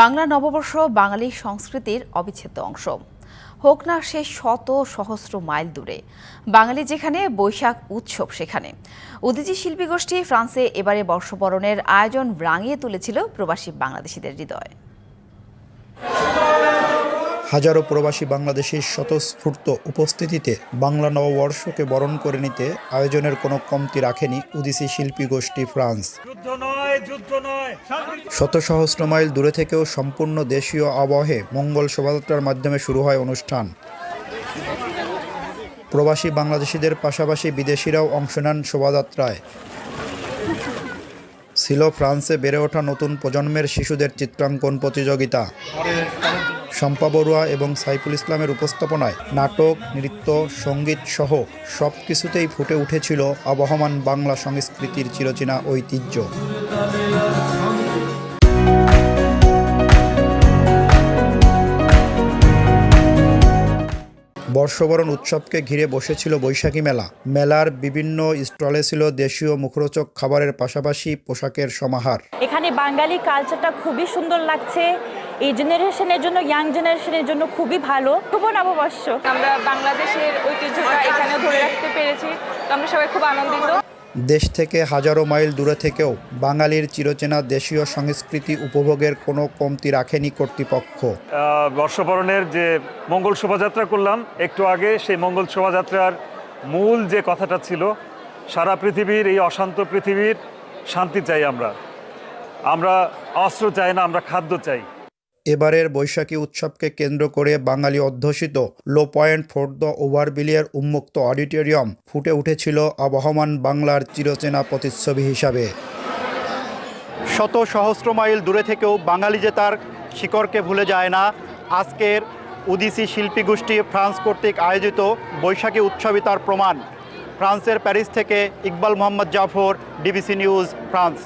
বাংলা নববর্ষ বাঙালি সংস্কৃতির অবিচ্ছেদ্য অংশ। হোক না সে শত সহস্র মাইল দূরে। বাঙালি যেখানে বৈশাখ উৎসব সেখানে। উদীচী শিল্পী গোষ্ঠী ফ্রান্সে এবারে বর্ষবরণের আয়োজন রাঙিয়ে তুলেছিল প্রবাসী বাংলাদেশিদের হৃদয়। হাজারো প্রবাসী বাংলাদেশের স্বতঃস্ফূর্ত উপস্থিতিতে বাংলা নববর্ষকে বরণ করে নিতে আয়োজনের কোনো কমতি রাখেনি উদিসি শিল্পী গোষ্ঠী ফ্রান্স। শত সহস্র মাইল দূরে থেকেও সম্পূর্ণ দেশীয় আবহে মঙ্গল শোভাযাত্রার মাধ্যমে শুরু হয় অনুষ্ঠান। প্রবাসী বাংলাদেশিদের পাশাপাশি বিদেশিরাও অংশ নেন শোভাযাত্রায়। ছিল ফ্রান্সে বেড়ে ওঠা নতুন প্রজন্মের শিশুদের চিত্রাঙ্কন প্রতিযোগিতা। শম্পা বড়ুয়া এবং সাইফুল ইসলামের উপস্থাপনায় নাটক, নৃত্য, সংগীত সহ সব কিছুতেই ফুটে উঠেছিল আবহমান বাংলা সংস্কৃতির চিরচেনা ঐতিহ্য। বর্ষবরণ উৎসবকে ঘিরে বসেছিল বৈশাখী মেলা। মেলার বিভিন্ন স্টলে ছিল দেশীয় মুখরোচক খাবারের পাশাপাশি পোশাকের সমাহার। এখানে বাঙালি কালচারটা খুবই সুন্দর লাগছে। এই জেনারেশনের জন্য ইয়াং জেনারেশনের জন্য খুবই ভালো। শুভ নববর্ষ। আমরা বাংলাদেশের ঐতিহ্যটা এখানে ধরে রাখতে পেরেছি। তো আমরা সবাই খুব আনন্দিত। দেশ থেকে হাজারো মাইল দূরে থেকেও বাঙালির চিরচেনা দেশীয় সংস্কৃতি উপভোগের কোনো কমতি রাখেনি কর্তৃপক্ষ। বর্ষবরণের যে মঙ্গল শোভাযাত্রা করলাম, একটু আগে সেই মঙ্গল শোভাযাত্রার মূল যে কথাটা ছিল, সারা পৃথিবীর এই অশান্ত পৃথিবীর শান্তি চাই আমরা। আমরা অস্ত্র চাই না, আমরা খাদ্য চাই। এবারের বৈশাখী উৎসবকে কেন্দ্র করে বাঙালি অধ্যুষিত লো পয়েন্ট ফোর দ্য ওভারবিলিয়ার উন্মুক্ত অডিটোরিয়াম ফুটে উঠেছিল আবহমান বাংলার চিরচেনা প্রতিচ্ছবি হিসাবে। শত সহস্র মাইল দূরে থেকেও বাঙালি যে তার শিকড়কে ভুলে যায় না, আজকের উদিসি শিল্পী গোষ্ঠী ফ্রান্স কর্তৃক আয়োজিত বৈশাখী উৎসবই তার প্রমাণ। ফ্রান্সের প্যারিস থেকে Iqbal Mohammad Zafar DBC news, France.